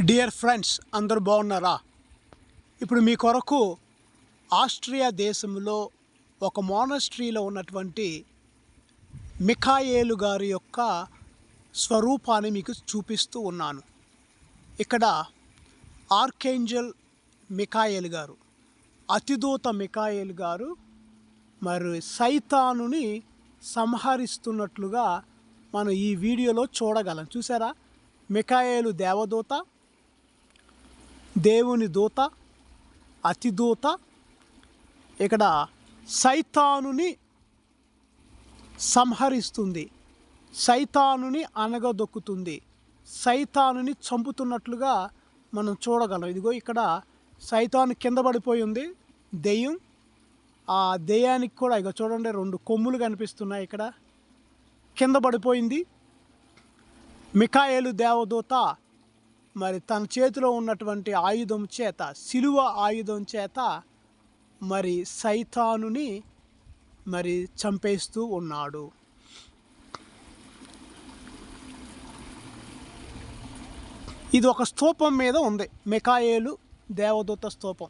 Dear friends అందరూ బాగున్నారా? ఇప్పుడు మీ కొరకు ఆస్ట్రియా దేశంలో ఒక మోనస్ట్రీలో ఉన్నటువంటి మిఖాయేలు గారి యొక్క స్వరూపాన్ని మీకు చూపిస్తూ ఉన్నాను. ఇక్కడ ఆర్కేంజల్ మిఖాయేలు గారు అతిదూత మిఖాయేలు గారు మరి సైతానుని సంహరిస్తున్నట్లుగా మనం ఈ వీడియోలో చూడగలం. చూసారా? మిఖాయేలు దేవదూత దేవుని దూత అతిదూత ఇక్కడ సైతానుని సంహరిస్తుంది. సైతానుని అనగదొక్కుతుంది సైతానుని చంపుతున్నట్లుగా మనం చూడగలం. ఇదిగో ఇక్కడ సైతాను కింద పడిపోయి ఉంది దెయ్యం. ఆ దెయ్యానికి కూడా ఇక చూడండి రెండు కొమ్ములు కనిపిస్తున్నాయి ఇక్కడ. కింద పడిపోయింది. మికాయేలు దేవదూత మరి తన చేతిలో ఉన్నటువంటి ఆయుధం చేత సిలువ ఆయుధం చేత మరి సైతానుని మరి చంపేస్తూ ఉన్నాడు. ఇది ఒక స్తూపం మీద ఉంది. మెకాయేలు దేవదూత స్తూపం.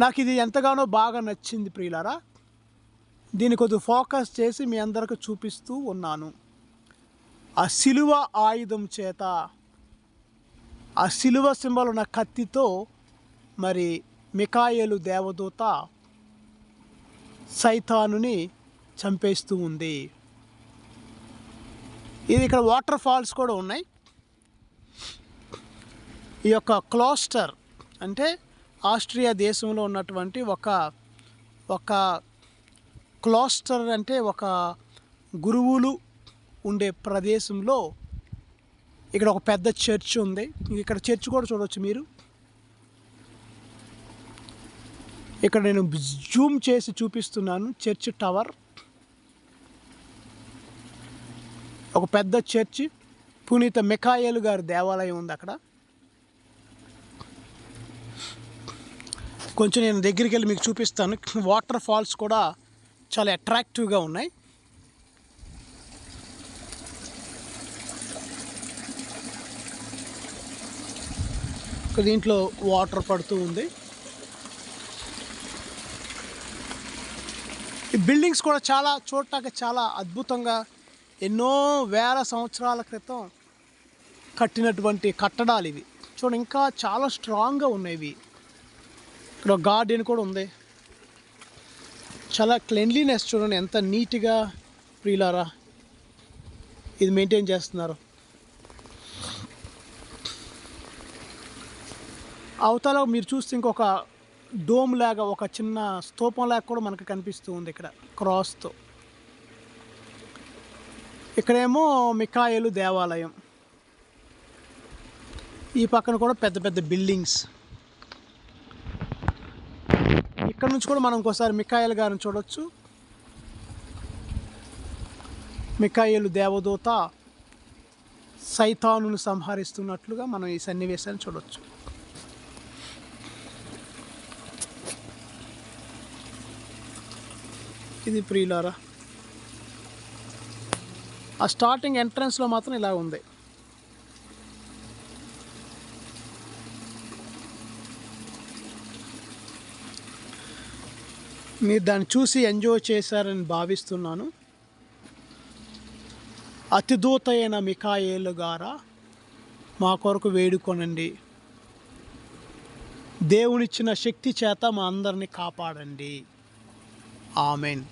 నాకు ఇది ఎంతగానో బాగా నచ్చింది ప్రియులారా. దీని కొద్దిగా ఫోకస్ చేసి మీ అందరికి చూపిస్తూ ఉన్నాను. ఆ సిలువ ఆయుధం చేత ఆ సిలువ సింబల్ ఉన్న కత్తితో మరి మికాయలు దేవదూత సైతానుని చంపేస్తూ ఉంది. ఇది ఇక్కడ వాటర్ ఫాల్స్ కూడా ఉన్నాయి. ఈ యొక్క క్లాస్టర్ అంటే ఆస్ట్రియా దేశంలో ఉన్నటువంటి ఒక ఒక క్లాస్టర్ అంటే ఒక గురువులు ఉండే ప్రదేశంలో ఇక్కడ ఒక పెద్ద చర్చ్ ఉంది. ఇక్కడ చర్చ్ కూడా చూడవచ్చు మీరు. ఇక్కడ నేను జూమ్ చేసి చూపిస్తున్నాను. Church tower. ఒక పెద్ద చర్చ్. పునీత మికాయేలు గారి దేవాలయం ఉంది అక్కడ. కొంచెం నేను దగ్గరికి వెళ్ళి మీకు చూపిస్తాను. వాటర్ ఫాల్స్ కూడా చాలా అట్రాక్టివ్గా ఉన్నాయి. ఒక్క దీంట్లో వాటర్ పడుతూ ఉంది. ఈ బిల్డింగ్స్ కూడా చాలా చూడటానికి చాలా అద్భుతంగా ఎన్నో వేల సంవత్సరాల క్రితం కట్టినటువంటి కట్టడాలు ఇవి. చూడండి ఇంకా చాలా స్ట్రాంగ్గా ఉన్నాయి ఇవి. ఇక్కడ గార్డెన్ కూడా ఉంది. చాలా క్లెన్లీనెస్ చూడండి ఎంత నీట్గా ప్రియులారా. ఇది మెయింటైన్ చేస్తున్నారు. అవతల మీరు చూస్తే ఇంకొక డోమ్ లాగా ఒక చిన్న స్తూపం లాగా కూడా మనకు కనిపిస్తూ ఉంది ఇక్కడ క్రాస్తో. ఇక్కడేమో మికాయలు దేవాలయం. ఈ పక్కన కూడా పెద్ద పెద్ద బిల్డింగ్స్. ఇక్కడ నుంచి కూడా మనం ఇంకోసారి మికాయలు గారిని చూడవచ్చు మికాయలు దేవదూత సైతాను సంహరిస్తున్నట్లుగా మనం ఈ సన్నివేశాన్ని చూడవచ్చు ఇది ప్రియులారా. ఆ స్టార్టింగ్ ఎంట్రన్స్లో మాత్రం ఇలా ఉంది. మీరు దాన్ని చూసి ఎంజాయ్ చేశారని భావిస్తున్నాను. అతిదూత అయిన మికాయేలు గారా మా కొరకు వేడుకొనండి. దేవునిచ్చిన శక్తి చేత మా అందరిని కాపాడండి. Amen.